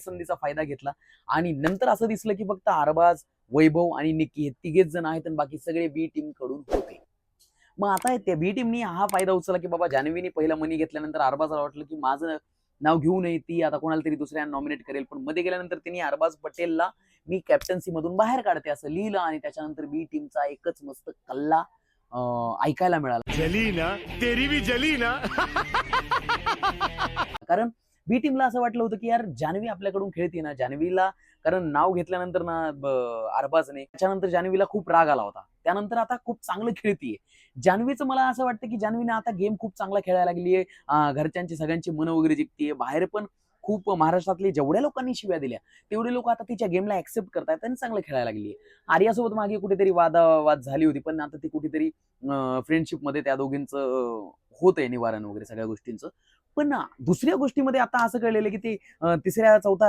संधीचा फायदा घेतला. आणि नंतर असं दिसलं की फक्त अरबाज वैभव आणि निक्की हे तिघेच जण आहेत आणि बाकी सगळे बी टीमकडून होते. मग आता त्या बी टीमनी हा फायदा उचलला की बाबा जान्हवीने पहिला मनी घेतल्यानंतर अरबाजला वाटलं की माझं नाव घेऊ नये ती आता कोणाला तरी दुसऱ्या नॉमिनेट करेल. पण मध्ये गेल्यानंतर त्यांनी अरबाज पटेलला मी कॅप्टन्सी मधून बाहेर काढते असं लिहिलं आणि त्याच्यानंतर बी टीमचा एकच मस्त कल्ला ऐकायला मिळाला. जली ना तेरी भी जली ना कारण बी टीमला असं वाटलं होतं की यार जान्हवी आपल्याकडून खेळते ना. जान्हवीला कारण नाव घेतल्यानंतर ना अरबाजने त्याच्यानंतर जान्हवीला खूप राग आला होता. त्यानंतर आता खूप चांगलं खेळतीये. जान्हवीचं मला असं वाटतं की जान्हवीने आता गेम खूप चांगला खेळायला लागली आहे घरच्यांची सगळ्यांची मनं वगैरे जिंकतीये. बाहेर पण खूप महाराष्ट्रातले जेवढ्या लोकांनी शिव्या दिल्या तेवढे लोक आता तिच्या गेमला ऍक्सेप्ट करतायत आणि चांगलं खेळायला लागली आर्यासोबत मागे कुठेतरी वादावाद झाली होती पण आता ती कुठेतरी फ्रेंडशिपमध्ये त्या दोघींचं होतंय निवारण वगैरे सगळ्या गोष्टींचं. पण दुसऱ्या गोष्टीमध्ये आता असं कळलेलं की ते तिसऱ्या चौथ्या